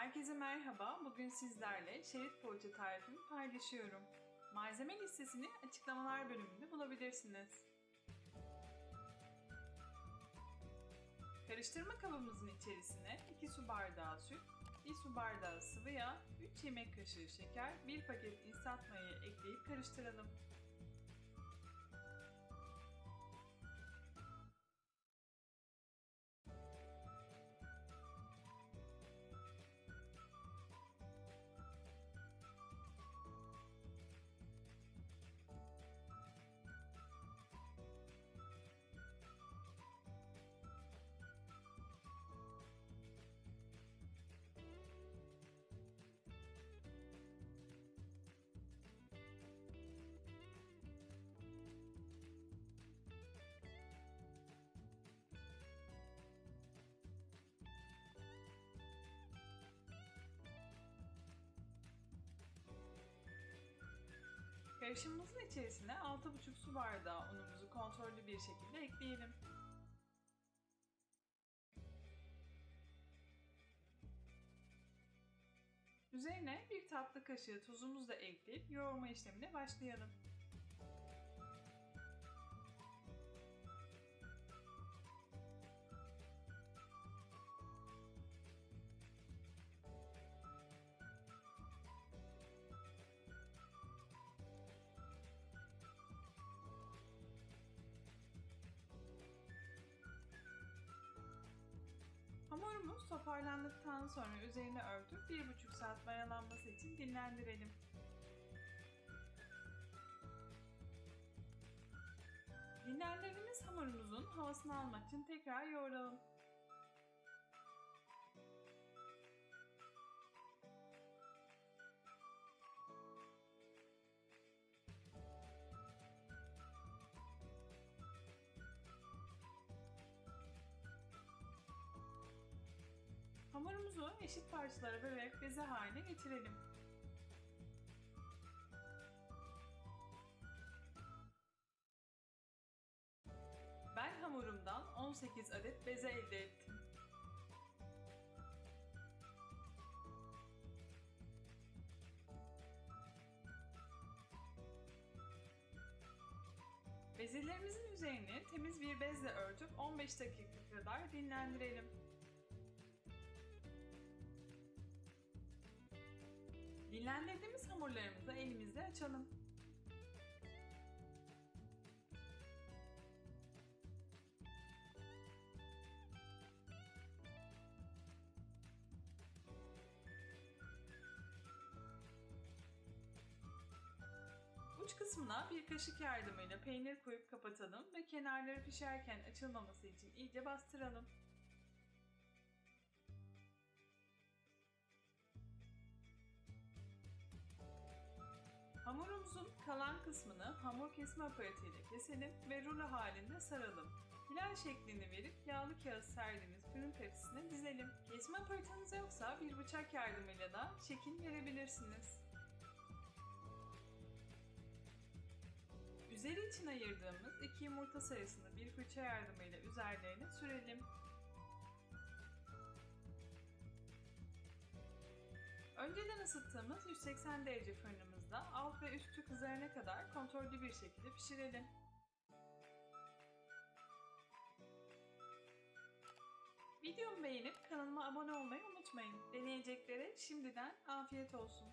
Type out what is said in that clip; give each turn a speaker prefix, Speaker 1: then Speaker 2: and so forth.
Speaker 1: Herkese merhaba. Bugün sizlerle şerit poğaça tarifimi paylaşıyorum. Malzeme listesini açıklamalar bölümünde bulabilirsiniz. Karıştırma kabımızın içerisine 2 su bardağı süt, 1 su bardağı sıvı yağ, 3 yemek kaşığı şeker, 1 paket instant mayayı ekleyip karıştıralım. Karışımımızın içerisine 6,5 su bardağı unumuzu kontrollü bir şekilde ekleyelim. Üzerine bir tatlı kaşığı tuzumuzu da ekleyip yoğurma işlemine başlayalım. Toparlandıktan sonra üzerine örtüp 1,5 saat mayalanması için dinlendirelim. Dinlendirdiğimiz hamurumuzun havasını almak için tekrar yoğuralım. Hamurumuzu eşit parçalara bölerek beze haline getirelim. Ben hamurumdan 18 adet beze elde ettim. Bezelerimizin üzerini temiz bir bezle örtüp 15 dakika kadar dinlendirelim. Dinlendirdiğimiz hamurlarımızı elimizle açalım. Uç kısmına bir kaşık yardımıyla peynir koyup kapatalım ve kenarları pişerken açılmaması için iyice bastıralım. Kalan kısmını hamur kesme aparatıyla keselim ve rulo halinde saralım. Hilal şeklini verip yağlı kağıt serdiğimiz fırın tepsisine dizelim. Kesme aparatınız yoksa bir bıçak yardımıyla da şekil verebilirsiniz. Üzeri için ayırdığımız iki yumurta sarısını bir fırça yardımıyla üzerlerine sürelim. Önceden ısıttığımız 180 derece fırınımızda alt ve üstü kızarana kadar kontrollü bir şekilde pişirelim. Videomu beğenip kanalıma abone olmayı unutmayın. Deneyeceklere şimdiden afiyet olsun.